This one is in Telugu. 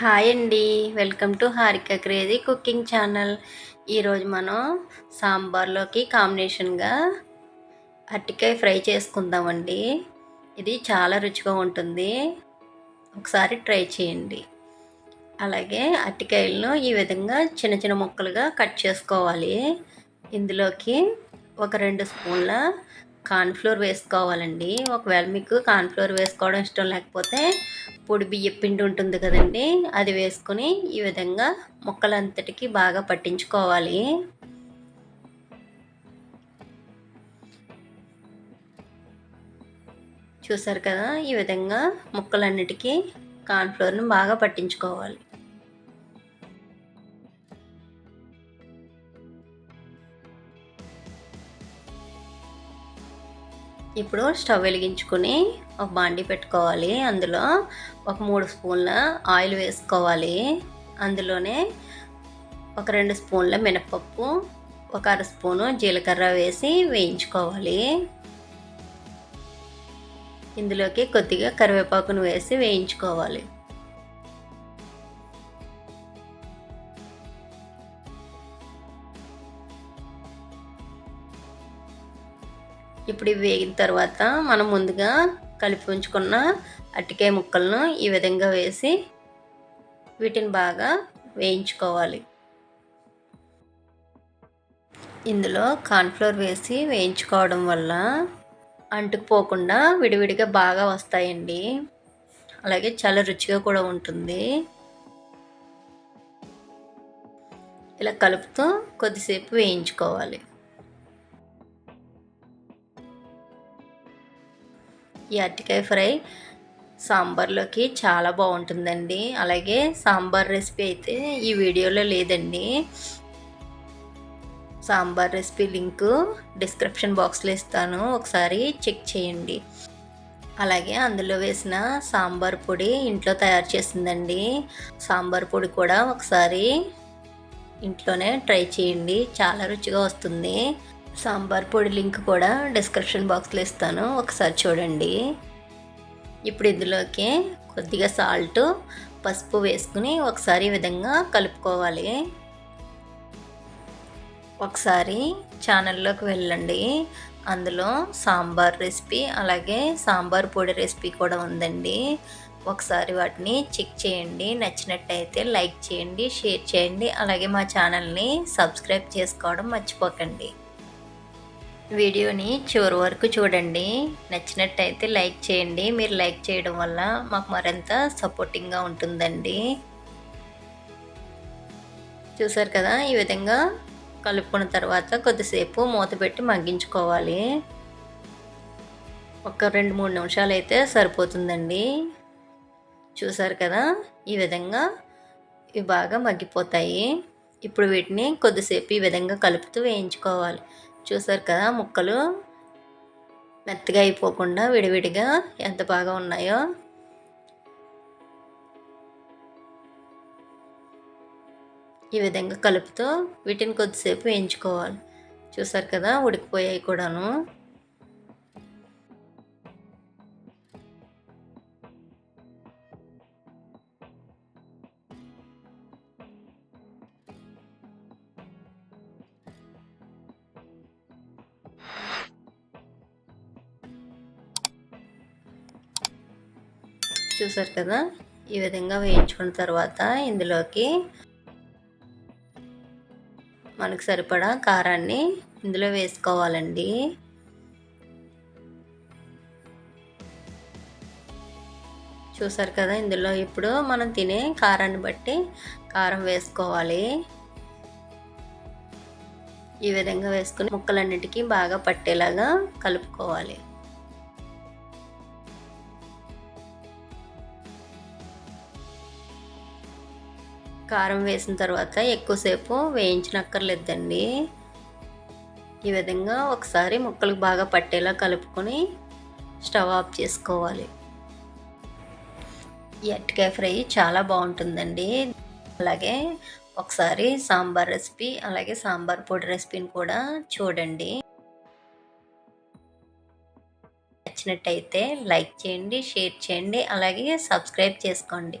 హాయ్ అండి. Welcome to Harika crazy cooking channel. ఈరోజు మనం సాంబార్లోకి కాంబినేషన్గా అరటికాయ ఫ్రై చేసుకుందామండి. ఇది చాలా రుచిగా ఉంటుంది. ఒకసారి ట్రై చేయండి. అలాగే అరటికాయలను ఈ విధంగా చిన్న చిన్న ముక్కలుగా కట్ చేసుకోవాలి. ఇందులోకి ఒక రెండు స్పూన్ల కార్న్ఫ్లోర్ వేసుకోవాలండి. ఒకవేళ మీకు కార్న్ఫ్లోర్ వేసుకోవడం ఇష్టం లేకపోతే పొడి బియ్య పిండి ఉంటుంది కదండి అది వేసుకొని ఈ విధంగా మొక్కలంతటికి బాగా పట్టించుకోవాలి. చూసారు కదా ఈ విధంగా ముక్కలన్నిటికీ కార్న్ఫ్లోర్ను బాగా పట్టించుకోవాలి. ఇప్పుడు స్టవ్ వెలిగించుకొని ఒక బాండి పెట్టుకోవాలి. అందులో ఒక మూడు స్పూన్ల ఆయిల్ వేసుకోవాలి. అందులోనే ఒక రెండు స్పూన్ల మినపప్పు ఒక అర స్పూను జీలకర్ర వేసి వేయించుకోవాలి. ఇందులోకి కొద్దిగా కరివేపాకును వేసి వేయించుకోవాలి. ఇప్పుడు ఇవి వేగిన తర్వాత మనం ముందుగా కలిపి ఉంచుకున్న అట్టికాయ ముక్కలను ఈ విధంగా వేసి వీటిని బాగా వేయించుకోవాలి. ఇందులో కార్న్ఫ్లోర్ వేసి వేయించుకోవడం వల్ల అంటుకుపోకుండా విడివిడిగా బాగా వస్తాయండి. అలాగే చాలా రుచిగా కూడా ఉంటుంది. ఇలా కలుపుతూ కొద్దిసేపు వేయించుకోవాలి. ఈ అరటికాయ ఫ్రై సాంబార్లోకి చాలా బాగుంటుందండి. అలాగే సాంబార్ రెసిపీ అయితే ఈ వీడియోలో లేదండి. సాంబార్ రెసిపీ లింకు డిస్క్రిప్షన్ బాక్స్లో ఇస్తాను. ఒకసారి చెక్ చేయండి. అలాగే అందులో వేసిన సాంబార్ పొడి ఇంట్లో తయారు చేసిందండి సాంబార్ పొడి కూడా ఒకసారి ఇంట్లోనే ట్రై చేయండి. చాలా రుచిగా వస్తుంది. సాంబార్ పొడి లింక్ కూడా డిస్క్రిప్షన్ బాక్స్లో ఇస్తాను. ఒకసారి చూడండి. ఇప్పుడు ఇందులోకి కొద్దిగా సాల్ట్ పసుపు వేసుకుని ఒకసారి ఈ విధంగా కలుపుకోవాలి. ఒకసారి ఛానల్లోకి వెళ్ళండి. అందులో సాంబార్ రెసిపీ అలాగే సాంబార్ పొడి రెసిపీ కూడా ఉందండి. ఒకసారి వాటిని చెక్ చేయండి. నచ్చినట్టయితే లైక్ చేయండి షేర్ చేయండి. అలాగే మా ఛానల్ని సబ్స్క్రైబ్ చేసుకోవడం మర్చిపోకండి. వీడియోని చివరి వరకు చూడండి. నచ్చినట్టయితే లైక్ చేయండి. మీరు లైక్ చేయడం వల్ల మాకు మరింత సపోర్టింగ్గా ఉంటుందండి. చూసారు కదా? ఈ విధంగా కలుపుకున్న తర్వాత కొద్దిసేపు మూత పెట్టి మగ్గించుకోవాలి. ఒక రెండు మూడు నిమిషాలు అయితే సరిపోతుందండి. చూసారు కదా? ఈ విధంగా ఇవి బాగా మగ్గిపోతాయి. ఇప్పుడు వీటిని కొద్దిసేపు ఈ విధంగా కలుపుతూ వేయించుకోవాలి. చూసారు కదా ముక్కలు? మెత్తగా అయిపోకుండా విడివిడిగా ఎంత బాగా ఉన్నాయో. ఈ విధంగా కలుపుతూ వీటిని కొద్దిసేపు వేయించుకోవాలి. చూసారు కదా ఉడికిపోయాయి కూడాను. చూసారు కదా? ఈ విధంగా వేయించుకున్న తర్వాత ఇందులోకి మనకు సరిపడా కారాన్ని ఇందులో వేసుకోవాలండి. చూసారు కదా? ఇందులో ఇప్పుడు మనం తినే కారాన్ని బట్టి కారం వేసుకోవాలి. ఈ విధంగా వేసుకుని ముక్కలన్నిటికీ బాగా పట్టేలాగా కలుపుకోవాలి. కారం వేసిన తర్వాత ఎక్కువసేపు వేయించనక్కర్లేదండి. ఈ విధంగా ఒకసారి ముక్కలకు బాగా పట్టేలా కలుపుకొని స్టవ్ ఆఫ్ చేసుకోవాలి. ఈ అరటికాయ ఫ్రై చాలా బాగుంటుందండి. అలాగే ఒకసారి సాంబార్ రెసిపీ అలాగే సాంబార్ పొడి రెసిపీని కూడా చూడండి. నచ్చినట్టయితే లైక్ చేయండి షేర్ చేయండి అలాగే సబ్స్క్రైబ్ చేసుకోండి.